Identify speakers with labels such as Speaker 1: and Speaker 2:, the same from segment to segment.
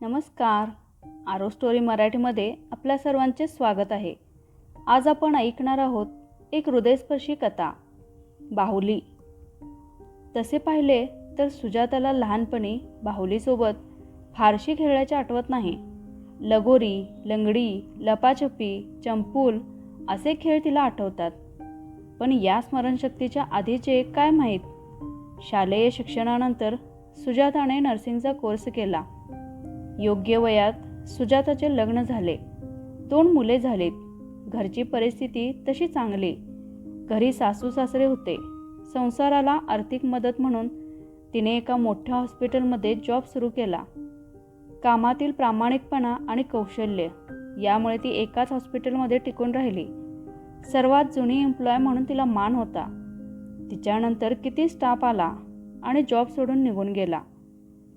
Speaker 1: नमस्कार. आरो स्टोरी मराठीमध्ये आपल्या सर्वांचे स्वागत आहे. आज आपण ऐकणार आहोत एक हृदयस्पर्शी कथा बाहुली. तसे पाहिले तर सुजाताला लहानपणी बाहुलीसोबत फारशी खेळायची आठवत नाही. लगोरी लंगडी लपाछपी चंपूल असे खेळ तिला आठवतात. पण या स्मरणशक्तीच्या आधीचे काय माहीत? शालेय शिक्षणानंतर सुजाताने नर्सिंगचा कोर्स केला. योग्य वयात सुजाताचे लग्न झाले. दोन मुले झालीत. घरची परिस्थिती तशी चांगली. घरी सासू सासरे होते. संसाराला आर्थिक मदत म्हणून तिने एका मोठ्या हॉस्पिटलमध्ये जॉब सुरू केला. कामातील प्रामाणिकपणा आणि कौशल्य यामुळे ती एकाच हॉस्पिटलमध्ये टिकून राहिली. सर्वात जुनी एम्प्लॉय म्हणून तिला मान होता. तिच्यानंतर किती स्टाफ आला आणि जॉब सोडून निघून गेला.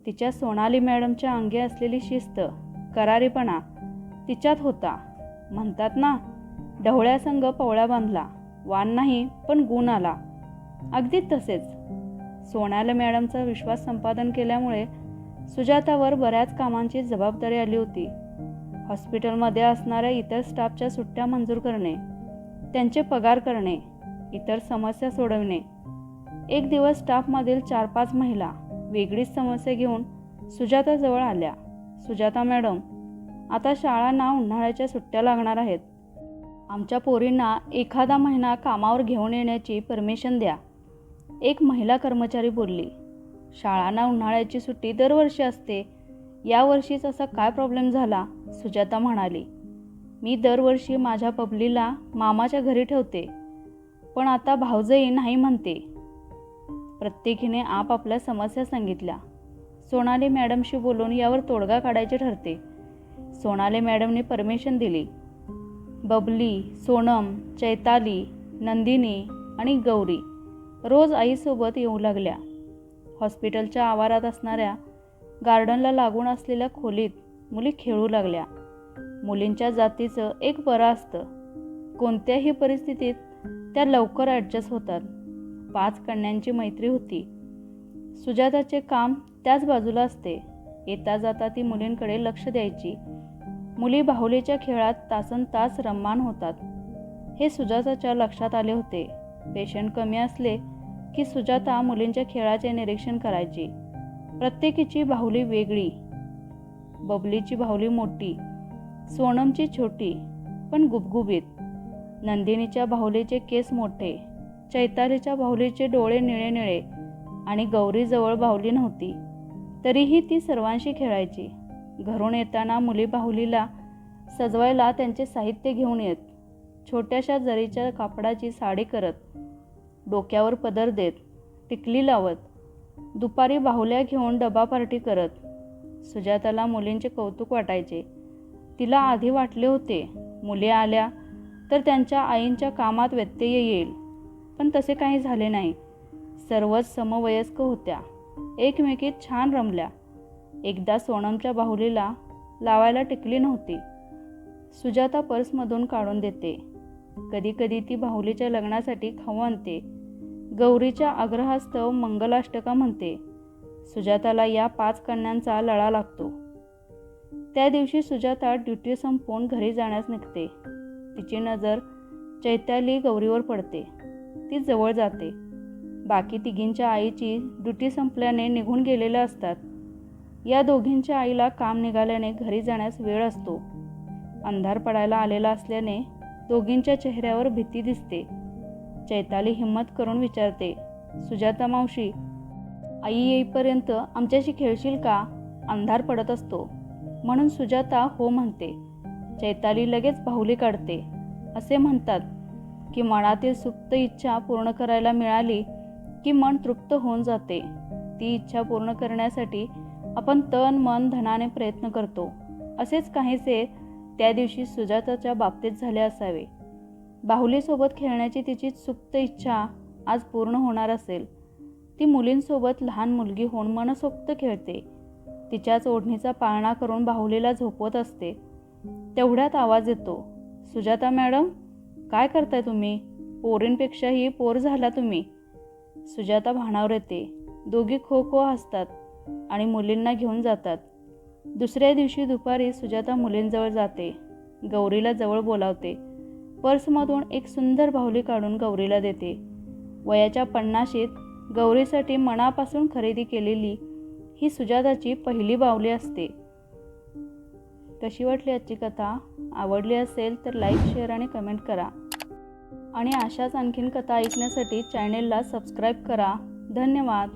Speaker 1: तिच्या सोनाली मॅडमच्या अंगी असलेली शिस्त करारीपणा तिच्यात होता. म्हणतात ना ढवळ्यासंग पवळ्या बांधला वान नाही पण गुण आला. अगदी तसेच. सोनाली मॅडमचा विश्वास संपादन केल्यामुळे सुजातावर बऱ्याच कामांची जबाबदारी आली होती. हॉस्पिटलमध्ये असणाऱ्या इतर स्टाफच्या सुट्ट्या मंजूर करणे त्यांचे पगार करणे इतर समस्या सोडवणे. एक दिवस स्टाफमधील चार पाच महिला वेगळीच समस्या घेऊन सुजाताजवळ आल्या. सुजाता मॅडम आता शाळांना उन्हाळ्याच्या सुट्ट्या लागणार आहेत. आमच्या पोरींना एखादा महिना कामावर घेऊन येण्याची परमिशन द्या. एक महिला कर्मचारी बोलली. शाळांना उन्हाळ्याची सुट्टी दरवर्षी असते. यावर्षीच असा काय प्रॉब्लेम झाला? सुजाता म्हणाली. मी दरवर्षी माझ्या पबलीला मामाच्या घरी ठेवते. पण आता भाऊजई नाही म्हणते. प्रत्येकीने आपापल्या समस्या सांगितल्या. सोनाली मॅडमशी बोलून यावर तोडगा काढायचे ठरते. सोनाली मॅडमने परमिशन दिली. बबली सोनम चैताली नंदिनी आणि गौरी रोज आईसोबत येऊ लागल्या. हॉस्पिटलच्या आवारात असणाऱ्या गार्डनला लागून असलेल्या खोलीत मुली खेळू लागल्या. मुलींच्या जातीचं एक बरं असतं. कोणत्याही परिस्थितीत त्या लवकर ॲडजस्ट होतात. पाच कन्यांची मैत्री होती. सुजाताचे काम त्याच बाजूला असते. येता जाता ती मुलींकडे लक्ष द्यायची. मुली बाहुलीच्या खेळात तासन तास रम्मान होतात. हे सुजाताच्या लक्षात आले होते. पेशंट कमी असले की सुजाता मुलींच्या खेळाचे निरीक्षण करायची. प्रत्येकीची बाहुली वेगळी. बबलीची बाहुली मोठी. सोनमची छोटी. पण गुबगुबीत. नंदिनीच्या बाहुलीचे केस मोठे. चैतालीच्या बाहुलीचे डोळे निळे निळे आणि गौरीजवळ बाहुली नव्हती. तरीही ती सर्वांशी खेळायची. घरून येताना मुली बाहुलीला सजवायला त्यांचे साहित्य घेऊन येत. छोट्याशा जरीच्या कापडाची साडी करत. डोक्यावर पदर देत. टिकली लावत. दुपारी बाहुल्या घेऊन डबा पार्टी करत. सुजाताला मुलींचे कौतुक वाटायचे. तिला आधी वाटले होते मुली आल्या तर त्यांच्या आईंच्या कामात व्यत्यय येईल. पण तसे काही झाले नाही. सर्वच समवयस्क होत्या. एकमेकीत छान रमल्या. एकदा सोनमच्या बाहुलीला लावायला टिकली नव्हती. सुजाता पर्समधून काढून देते. कधीकधी ती बाहुलीच्या लग्नासाठी खाऊ आणते. गौरीच्या आग्रहास्तव मंगलाष्टका म्हणते. सुजाताला या पाच कन्यांचा लळा लागतो. त्या दिवशी सुजाता ड्युटी संपवून घरी जाण्यास निघते. तिची नजर चैत्याली गौरीवर पडते. ती जवळ जाते. बाकी तिघींच्या आईची ड्युटी संपल्याने निघून गेलेल्या असतात. या दोघींच्या आईला काम निघाल्याने घरी जाण्यास वेळ असतो. अंधार पडायला आलेला असल्याने दोघींच्या चेहऱ्यावर भीती दिसते. चैताली हिंमत करून विचारते सुजाता मावशी आई येईपर्यंत आमच्याशी खेळशील का? अंधार पडत असतो. म्हणून सुजाता हो म्हणते. चैताली लगेच बाहुली काढते. असे म्हणतात. की मनातील सुप्त इच्छा पूर्ण करायला मिळाली की मन तृप्त होऊन जाते. ती इच्छा पूर्ण करण्यासाठी आपण तन मन धनाने प्रयत्न करतो. असेच काहीसे त्या दिवशी सुजाताच्या बाबतीत झाले असावे. बाहुलीसोबत खेळण्याची तिची सुप्त इच्छा आज पूर्ण होणार असेल. ती मुलींसोबत लहान मुलगी होऊन मनसोक्त खेळते. तिच्याच ओढणीचा पाळणा करून बाहुलीला झोपवत असते. तेवढ्यात आवाज येतो सुजाता मॅडम काय करताय तुम्ही? पोरींपेक्षाही पोर झाला तुम्ही. सुजाता भाणावर येते. दोघी खो खो हसतात आणि मुलींना घेऊन जातात. दुसऱ्या दिवशी दुपारी सुजाता मुलींजवळ जाते. गौरीला जवळ बोलावते. पर्समधून एक सुंदर बाहुली काढून गौरीला देते. वयाच्या पन्नाशीत गौरीसाठी मनापासून खरेदी केलेली ही सुजाताची पहिली बाहुली असते. कशी वाटली आजची कथा. आवडली असेल तर लाईक शेअर आणि कमेंट करा. आणि अशाच आणखीन कथा ऐकण्यासाठी चॅनेलला सबस्क्राईब करा. धन्यवाद.